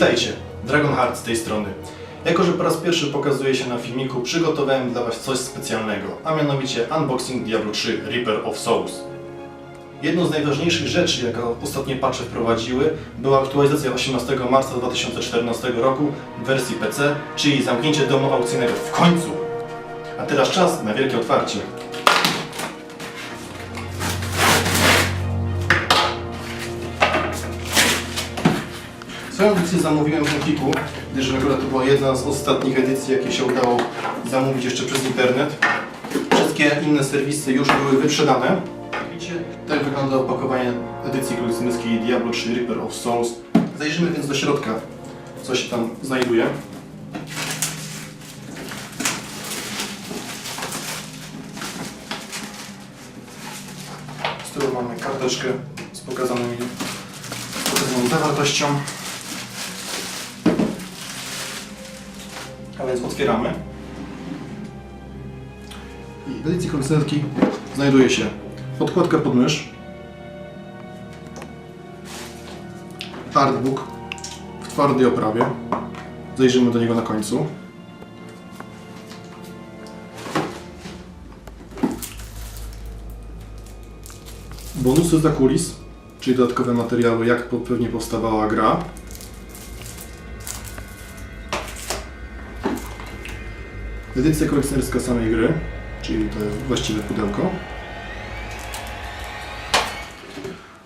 Witajcie, Dragonheart z tej strony. Jako, że po raz pierwszy pokazuje się na filmiku, przygotowałem dla Was coś specjalnego, a mianowicie unboxing Diablo 3 Reaper of Souls. Jedną z najważniejszych rzeczy, jaką ostatnie patche wprowadziły, była aktualizacja 18 marca 2014 roku w wersji PC, czyli zamknięcie domu aukcyjnego w końcu. A teraz czas na wielkie otwarcie. Swoją edycję zamówiłem w Empiku, gdyż akurat to była jedna z ostatnich edycji, jakie się udało zamówić jeszcze przez internet. Wszystkie inne serwisy już były wyprzedane. Widzicie, tak wygląda opakowanie edycji kolekcjonerskiej Diablo 3 Reaper of Souls. Zajrzymy więc do środka, co się tam znajduje. Z tyłu mamy karteczkę z pokazanymi, z pokazaną zawartością. A więc otwieramy. I w edycji kolekcjonerskiej znajduje się podkładka pod mysz, artbook w twardej oprawie. Zajrzymy do niego na końcu. Bonusy za kulis, czyli dodatkowe materiały, jak pewnie powstawała gra. Edycja kolekcjonerska samej gry, czyli to właściwe pudełko.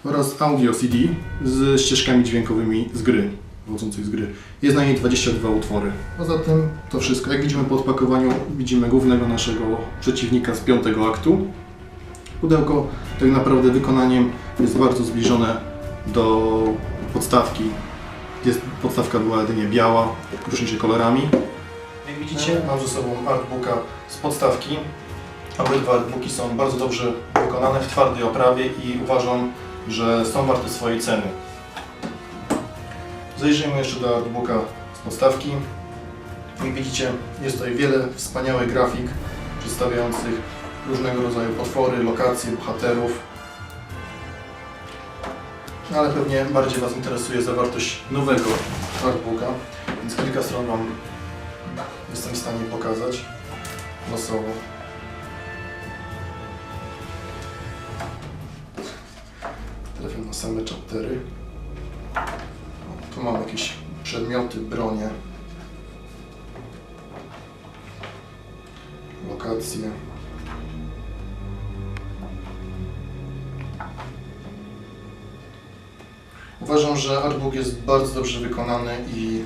Oraz audio CD z ścieżkami dźwiękowymi z gry, wchodzących z gry. Jest na niej 22 utwory. Poza tym to wszystko. Jak widzimy po odpakowaniu, widzimy głównego naszego przeciwnika z piątego aktu. Pudełko tak naprawdę wykonaniem jest bardzo zbliżone do podstawki. Jest, podstawka była jedynie biała, różni się kolorami. Jak widzicie, mam ze sobą artbooka z podstawki. Obydwa artbooki są bardzo dobrze wykonane w twardej oprawie i uważam, że są warte swojej ceny. Zajrzyjmy jeszcze do artbooka z podstawki. Jak widzicie, jest tutaj wiele wspaniałych grafik przedstawiających różnego rodzaju potwory, lokacje, bohaterów. No, ale pewnie bardziej Was interesuje zawartość nowego artbooka, więc kilka stron Wam jestem w stanie pokazać losowo. Trafiam na same chaptery. Tu mam jakieś przedmioty, bronie. Lokacje. Uważam, że artbook jest bardzo dobrze wykonany i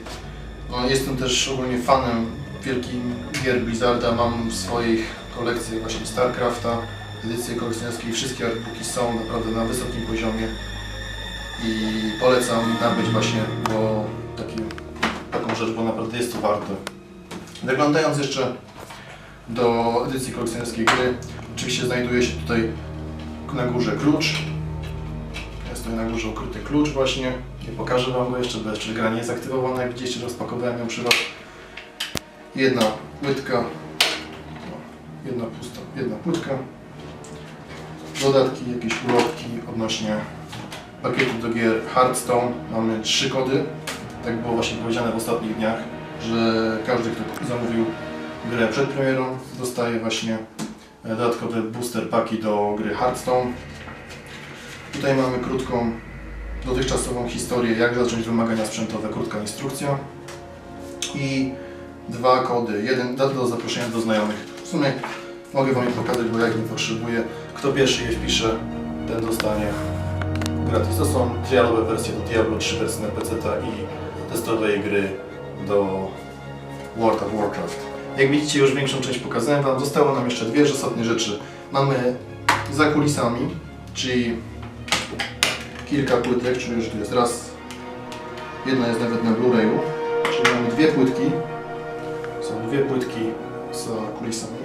no, jestem też ogólnie fanem wielkim gier Blizzarda. Mam w swoich kolekcjach właśnie StarCrafta, edycje kolekcjonerskie i wszystkie artbooki są naprawdę na wysokim poziomie i polecam nabyć właśnie bo taki, taką rzecz, bo naprawdę jest to warte. Zaglądając jeszcze do edycji kolekcjonerskiej gry, oczywiście znajduje się tutaj na górze klucz. Tutaj na górze ukryty klucz właśnie. Nie pokażę Wam go jeszcze, bo jeszcze gra nie jest aktywowana, jak widzieliście, rozpakowałem ją przy Was. Jedna płytka, no, jedna pusta, jedna płytka. Dodatki, jakieś ulotki odnośnie pakietu do gier Hearthstone. Mamy trzy kody. Tak było właśnie powiedziane w ostatnich dniach, że każdy, kto zamówił grę przed premierą, dostaje właśnie dodatkowe booster paki do gry Hearthstone. Tutaj mamy krótką, dotychczasową historię, jak zacząć wymagania sprzętowe, krótka instrukcja i dwa kody. Jeden do, do zaproszenia do znajomych. W sumie mogę Wam je pokazać, bo jak nie potrzebuję. Kto pierwszy je wpisze, ten dostanie gratis. To są trialowe wersje do Diablo 3 wersji na PC i testowej gry do World of Warcraft. Jak widzicie, już większą część pokazałem Wam. Zostało nam jeszcze dwie ostatnie rzeczy. Mamy za kulisami, czyli kilka płytek, czyli już tu jest raz, jedna jest nawet na Blu-rayu, czyli mamy dwie płytki. Są dwie płytki za kulisami.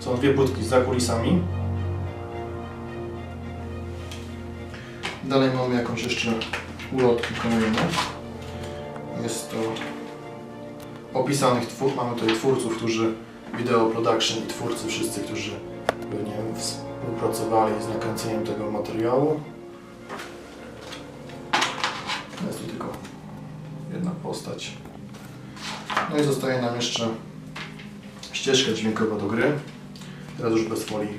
Są dwie płytki za kulisami. Dalej mamy jakąś jeszcze ulotkę kolejną. Jest to opisanych twór, mamy tutaj twórców, którzy Video Production i twórcy wszyscy, którzy pewnie współpracowali z nakręceniem tego materiału. Jest tu tylko jedna postać. No i zostaje nam jeszcze ścieżka dźwiękowa do gry. Teraz już bez folii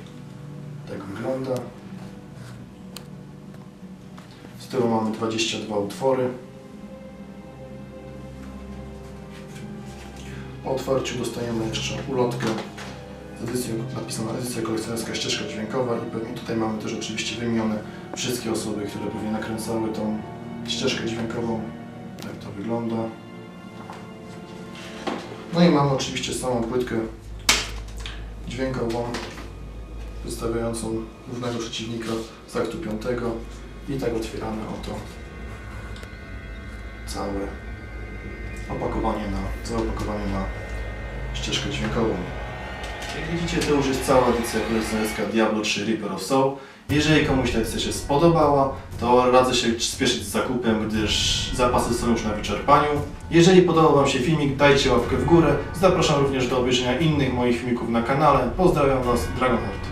tak wygląda. Z tyłu mamy 22 utwory. Po otwarciu dostajemy jeszcze ulotkę z edycją, napisana edycja kolekcjonerska ścieżka dźwiękowa i tutaj mamy też oczywiście wymienione wszystkie osoby, które pewnie nakręcały tą ścieżkę dźwiękową. Tak to wygląda. No i mamy oczywiście samą płytkę dźwiękową przedstawiającą głównego przeciwnika z aktu 5 i tak otwieramy oto całe opakowanie na, całe opakowanie na ścieżkę dźwiękową. Jak widzicie, to już jest cała edycja kolekcjonerska Diablo 3 Reaper of Soul. Jeżeli komuś ta edycja się spodobała, to radzę się spieszyć z zakupem, gdyż zapasy są już na wyczerpaniu. Jeżeli podobał Wam się filmik, dajcie łapkę w górę. Zapraszam również do obejrzenia innych moich filmików na kanale. Pozdrawiam Was, Dragonheart.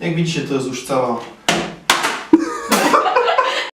Jak widzicie, to jest już cała